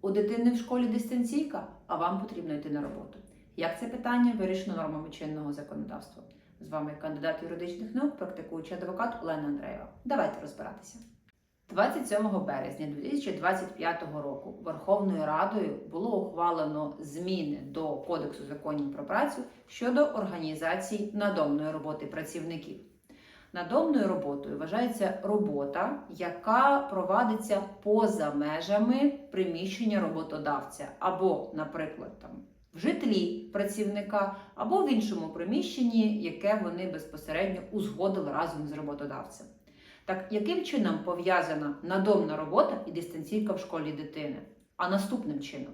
У дитини в школі дистанційка, а вам потрібно йти на роботу. Як це питання вирішено нормами чинного законодавства? З вами кандидат юридичних наук, практикуючий адвокат Олена Андреєва. Давайте розбиратися. 27 березня 2025 року Верховною Радою було ухвалено зміни до Кодексу законів про працю щодо організації надомної роботи працівників. Надомною роботою вважається робота, яка провадиться поза межами приміщення роботодавця, або, наприклад, там в житлі працівника, або в іншому приміщенні, яке вони безпосередньо узгодили разом з роботодавцем. Так, яким чином пов'язана надомна робота і дистанційка в школі дитини? А наступним чином,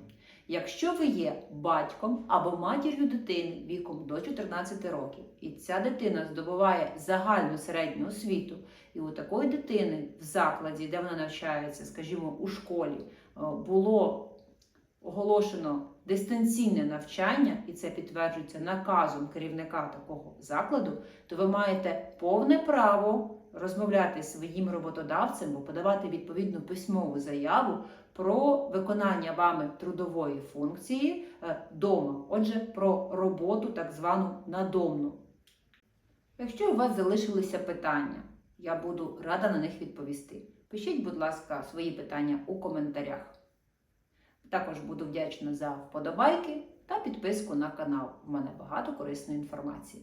якщо ви є батьком або матір'ю дитини віком до 14 років, і ця дитина здобуває загальну середню освіту, і у такої дитини в закладі, де вона навчається, скажімо, у школі, е, було оголошено дистанційне навчання, і це підтверджується наказом керівника такого закладу, то ви маєте повне право розмовляти зі своїм роботодавцем або подавати відповідну письмову заяву про виконання вами трудової функції вдома, отже, про роботу так звану надомну. Якщо у вас залишилися питання, я буду рада на них відповісти. Пишіть, будь ласка, свої питання у коментарях. Також буду вдячна за вподобайки та підписку на канал. У мене багато корисної інформації.